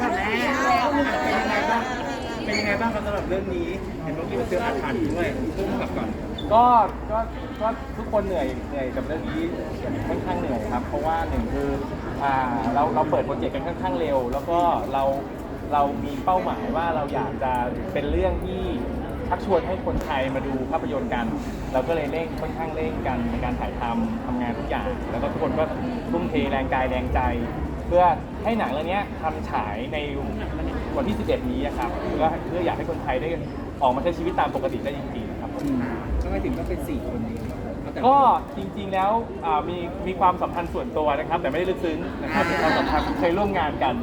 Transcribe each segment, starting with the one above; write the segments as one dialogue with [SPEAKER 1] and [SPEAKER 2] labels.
[SPEAKER 1] ค่ะแม่
[SPEAKER 2] เป็นยังไงบ้างเป็นยังไงบ้างครับสำหรับเรื่องนี้ เห็นว่ามีเจออาถรรพ์ด้วยพุ่งกลับก่อน
[SPEAKER 3] ก็ก็ก็ทุกคนเหนื่อยเหนื่อยกับเรื่องนี้ค่อนข้างเหนื่อยครับ เพราะว่าหนึ่งคืออ่าเราเราเปิดโปรเจกต์กันค่อนข้างเร็ว แล้วก็เราเรามีเป้าหมายว่าเราอยากจะเป็นเรื่องที่ชักชวนให้คนไทยมาดูภาพยนตร์กัน เราก็เลยเร่งค่อนข้างเร่งกันในการถ่ายทำทำงานทุกอย่าง แล้วก็ทุกคนก็ทุ่มเทแรงกายแรงใจ เพื่อให้หนังเรื่องนี้ทำฉายในวันที่ 11 นี้อะครับเพื่อเพื่ออยากให้คนไทยได้ออกมาใช้ชีวิตตามปกติได้จริงๆครับผม
[SPEAKER 2] ทำไมถึงต้องเป็นสี่คนนี้
[SPEAKER 3] ก็จริงๆแล้วอ่ามีมีความสัมพันธ์ส่วนตัวนะครับ แต่ไม่ได้ลึกซึ้งนะครับมีความสัมพันธ์เคยร่วมงานกัน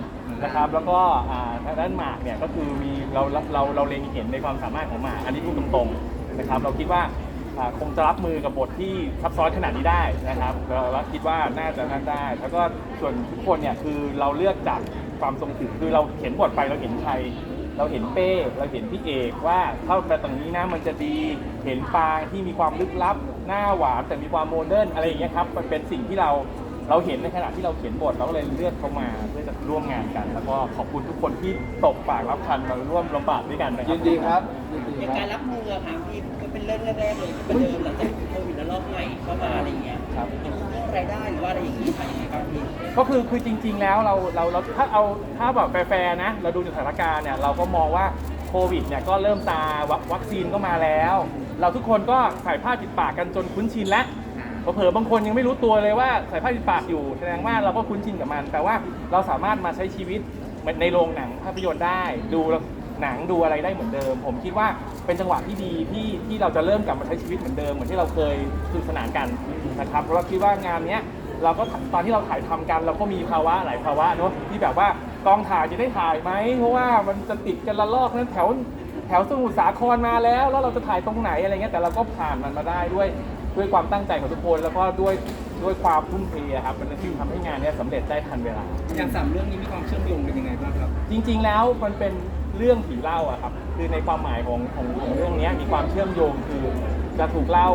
[SPEAKER 3] นะครับ แล้วก็อ่าทางด้านหมากเนี่ยก็คือมีเราเราเราเราเล็งเห็นในความสามารถของหมากอันนี้พูดตรงๆนะครับ เราคิดว่าอ่า คงจะรับมือกับบทที่ซับซ้อนขนาดนี้ได้นะครับเราคิดว่าน่าจะนั่นได้ แล้วก็ส่วนทุกคนเนี่ยคือเราเลือกจากความทรงถึงคือเราเขียนบทไปเราเห็นใครเราเห็นเป้ เราเห็นพี่เอกว่าเข้าไปตรงนี้นะมันจะดี เห็นปางที่มีความลึกลับ หน้าหวานแต่มีความโมเดิร์นอะไรอย่างเงี้ยครับ มันเป็นสิ่งที่เรา เราเห็นในขณะที่เราเขียนบทเราก็เลยเลือกเขามาเพื่อจะร่วมงานกัน แล้วก็ขอบคุณทุกคนที่ตกปากรับคันมาร่วมลำบากด้วยกันนะครั
[SPEAKER 4] ยินดีครับยินดี
[SPEAKER 1] ใน
[SPEAKER 4] ค
[SPEAKER 1] การ
[SPEAKER 4] รับ
[SPEAKER 1] รับมืออะค่ะพี่ก็เป็นเรื่องแรกๆเลยที่ประเดิมหลังจากโควิดระลอกใหม่เข้ามาอะไรอย่างเงี้ย
[SPEAKER 3] ครับ
[SPEAKER 1] เรื่องรายได้หรือว่าอะไรอย่างงี้ค่ะยังไงบ้างพี่
[SPEAKER 3] ก็คือคือจริง ๆ แล้วเราเราเราถ้าเอาถ้าแบบแฟร์ๆนะ เราดูจากสถานการณ์เนี่ยเราก็มองว่าโควิดเนี่ยก็เริ่มซาวัควัคซีนก็มาแล้ว เราทุกคนก็ใส่ผ้าปิดปากกันจนคุ้นชินแล้ว เผลอๆบางคนยังไม่รู้ตัวเลยว่าใส่ผ้าปิดปากอยู่แสดงว่าเราก็คุ้นชินกับมัน แต่ว่าเราสามารถมาใช้ชีวิตในโรงหนังภาพยนตร์ได้ ดูหนังดูอะไรได้เหมือนเดิม ผมคิดว่าเป็นจังหวะที่ดีที่ที่เราจะเริ่มกลับมาใช้ชีวิตเหมือนเดิมเหมือนที่เราเคยสนุกสนานกันนะครับเพราะเราคิดว่างานเนี้ยเราก็ตอนที่เราถ่ายทำกัน เราก็มีภาวะหลายภาวะเนอะที่แบบว่ากองถ่ายจะได้ถ่ายไหมเพราะว่ามันจะติดกันละลอกนั้นแถวแถวสมุทรสาครมาแล้ว แล้วเราจะถ่ายตรงไหนอะไรเงี้ยแต่เราก็ผ่านมันมาได้ด้วย ด้วยความตั้งใจของทุกคน แล้วก็ด้วยด้วยความทุ่มเทอะครับมันจึงทำให้งานเนี้ยสำเร็จได้ทันเวลา
[SPEAKER 2] อย่างสามเรื่องนี้มีความเชื่อมโยงกันยังไงบ้างครับ
[SPEAKER 3] จริง ๆ แล้วมันเป็นเรื่องผีเล่าอะครับ คือในความหมายของของของเรื่องเนี้ยมีความเชื่อมโยงคือจะถูกเล่า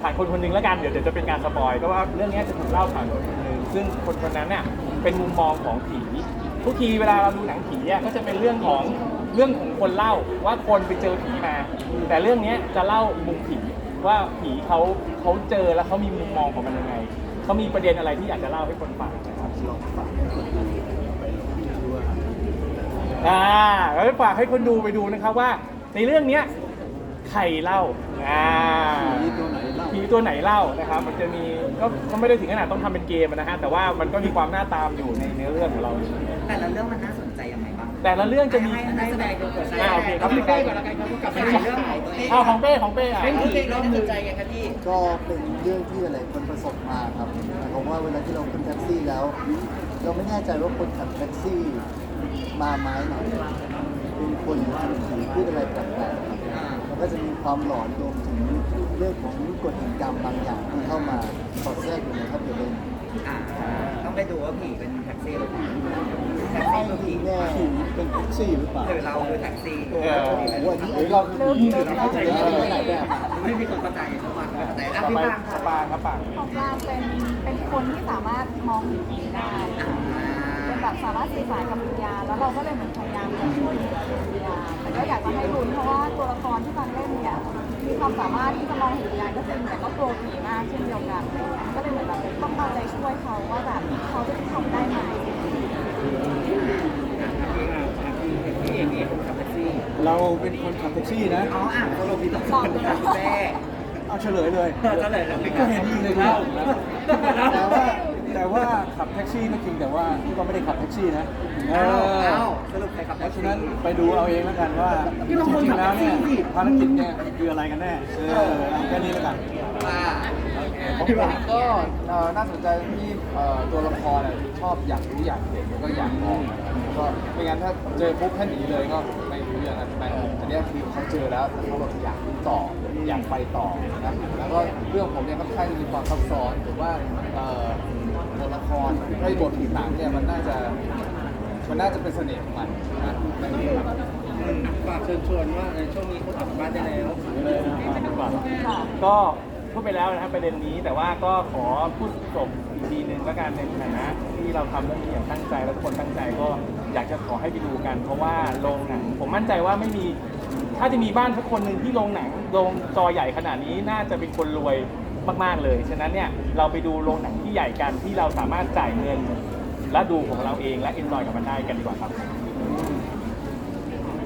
[SPEAKER 3] ผ่านคนคนหนึงแล้วกันเดี๋ยวเดี๋ยวจะเป็นการสปอยก็ว่าเรื่องเนี้ยจะถูกเล่าผ่านคนคนหนึงซึ่งคนคนนั้นเนี่ยเป็นมุมมองของผีทุกทีเวลาเราดูหนังผีเนี่ยก็จะเป็นเรื่องของเรื่องของคนเล่าว่าคนไปเจอผีมา แต่เรื่องเนี้ยจะเล่ามุมผี ว่าผีเขาเขาเจอแล้วเขามีมุมมองของมันยังไงเขามีประเด็นอะไรที่อยากจะเล่าให้คนฟังนะครับลองฟังอ่าแล้วฝากให้คนดูไปดูนะครับว่า ในเรื่องเนี้ยใครเล่าอ่า
[SPEAKER 4] ผีตัวไหนเล่า
[SPEAKER 3] ผีตัวไหนเล่านะครับ มันจะมีก็ก็ไม่ได้ถึงขนาดต้องทำเป็นเกมนะฮะแต่ว่ามันก็มีความน่าตามอยู่ในเนื้อเรื่องของเรา
[SPEAKER 1] แต่ละเรื่องมันน่าสนใจยังไงบ้าง
[SPEAKER 3] แต่ละเรื่องจะมี
[SPEAKER 1] ให้นักแสดงดูก่อน
[SPEAKER 3] อ่าโอเคครับ
[SPEAKER 1] พี่เป้ก่อนละกันครับกลับไปในเรื่องของตัวเอง
[SPEAKER 3] เอาของเป้ของเป้อะ
[SPEAKER 1] เป็นผีน่าสนใจไงครับพี่
[SPEAKER 4] ก็เป็นเรื่องที่หลายคนประสบมาครับหมายความว่าเวลาที่เราขึ้นแท็กซี่แล้ว เราไม่แน่ใจว่าคนขับแท็กซี่มาไม้ไหนเป็นคนหรือเป็นผีพูดอะไรแปลกๆครับมันก็จะมีความหลอนรวมถึงเรื่องของกฎแห่งกรรมบางอย่างที่เข้ามาสอดแทรกอยู่ในภาพยนตร์
[SPEAKER 1] อ่า ต้องไปดูว่าผีเป็นแท็กซี่หรือเปล่า แท็กซี่คือผี
[SPEAKER 4] แน่เป็นแท็กซี่หรือเปล่า
[SPEAKER 1] หรือเราคือแท็กซี่
[SPEAKER 4] โอ้โหอันนี้เราเราเข้าใจว่าเป็นหลายแบบ
[SPEAKER 1] ไม่มีคนเข้าใจทุกวันเข้าใจอะ
[SPEAKER 3] ต่อ
[SPEAKER 1] พี่
[SPEAKER 3] ไป
[SPEAKER 1] ปางค่ะ
[SPEAKER 3] ปางครับปาง
[SPEAKER 5] ของปลางเป็นเป็นคนที่สามารถมองเห็นผีได้เป็นแบบสามารถสื่อสารกับวิญญาณแล้วเราก็เลยเหมือนพยายามจะช่วยเหลือวิญญาณแต่ก็อยากจะให้ลุ้นเพราะว่าตัวละครที่ปางเล่นเนี่ยมีความสามารถที่จะมองเห็นวิญญาณก็จริงแต่ก็กลัวผีมากเช่นเดียวกัน ก็เลยเหมือนแบบต้องเอาใจช่วยเขาว่าแบบเขาจะทำได้ไหม
[SPEAKER 1] พี่เอกเอกขับแท็กซี่
[SPEAKER 4] เราเป็นคนขับแท็กซี่นะ
[SPEAKER 1] อ๋ออะเรุปพี่ต้องคนขับแท้
[SPEAKER 4] เอาเฉลยเลย
[SPEAKER 1] เออเฉลยเลย
[SPEAKER 4] ก็เห็นอยู่เลยครับ ซี่ก็จริงแต่ว่าที่ก็ไม่ได้ขับแท็กซี่นะเอ
[SPEAKER 1] อ้าว
[SPEAKER 4] อ
[SPEAKER 1] อ้าวสรุปใครขับ
[SPEAKER 4] เพ
[SPEAKER 1] แท็ก
[SPEAKER 4] ราะ
[SPEAKER 1] ซี่
[SPEAKER 4] ฉะนั้นไปดูเอาเองแล้วกันว่า
[SPEAKER 1] พี่
[SPEAKER 4] จ
[SPEAKER 1] บางคน
[SPEAKER 4] ริงๆแล้วเนี่ย
[SPEAKER 1] ขับแท็กซี่สิ
[SPEAKER 4] ภารกิจเนี่ยคืออะไรกันแน่เออเอาแค่นี้แล้วกัน
[SPEAKER 1] อ่า
[SPEAKER 6] ของผมก็เอ่อน่าสนใจที่เอ่อตัวละครอะชอบอยากรู้อยากเห็นแล้วก็อยากมองก็ไม่งั้นถ้าเจอปุ๊บแค่หนีเลยก็ไม่รู้เรื่องนั้นไปอันเนี้ยคือเขาเจอแล้วแต่เขาแบบอยากรู้ต่ออยากไปต่อนะแล้วก็เรื่องผมเนี่ยค่อนข้างจะมีความซับซ้อนหรือว่าเอ่อ ตัวละครไอ้บทต่างๆเนี่ยมันน่าจะมันน่าจะเป็นเสน่ห์ของมันนะในนี้ครับ
[SPEAKER 2] ฝากเชิญชวนว่าในช่วงนี้เขากลับบ้านได้แล้ว
[SPEAKER 3] เลยนะครับดีกว่าก็พูดไปแล้วนะครับประเด็นนี้แต่ว่าก็ขอพูดจบอีกทีหนึ่งแล้วกันในฐานะที่ที่เราทำเรื่องนี้อย่างตั้งใจแล้วทุกคนตั้งใจก็อยากจะขอให้ไปดูกัน เพราะว่าโรงหนังผมมั่นใจว่าไม่มี ถ้าจะมีบ้านสักคนหนึ่งที่โรงหนังโรงจอใหญ่ขนาดนี้น่าจะเป็นคนรวย มาก ๆ เลย ฉะนั้นเนี่ยเราไปดูโรงหนังที่ใหญ่กันที่เราสามารถจ่ายเงิน และดูของเราเองและเอนจอยกับมันได้กันดีกว่าครับ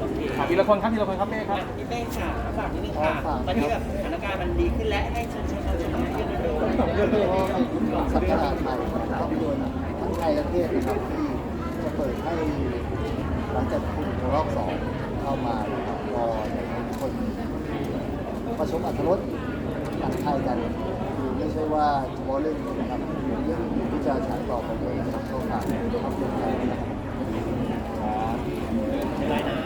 [SPEAKER 1] โอเค
[SPEAKER 3] อะทีละคนครับทีละคนครับเป้ครับ
[SPEAKER 1] พี่เป้ค่ะฝากนิดนึงค่ะ ตอนนี้แบบสถานการณ์มันดีขึ้นและให้ชวนชวนเราชมภาพยนตร์เร็วๆ
[SPEAKER 4] เรื่องนี้ก็สัปดาห์ไทยภาพยนตร์ทั้งไทยและเทศนะครับที่จะเปิดให้หลังจากคุณรอบสองเข้ามานะครับรออยากให้ทุกคนมาชมอัตรส หนังไทยกันคือไม่ใช่ว่าเฉพาะเรื่องนี้นะครับเรื่องอื่นที่จะฉายต่อไปด้วยนะครับก็ฝากภาพยนตร์ไทยนะครับ
[SPEAKER 1] ได้นะ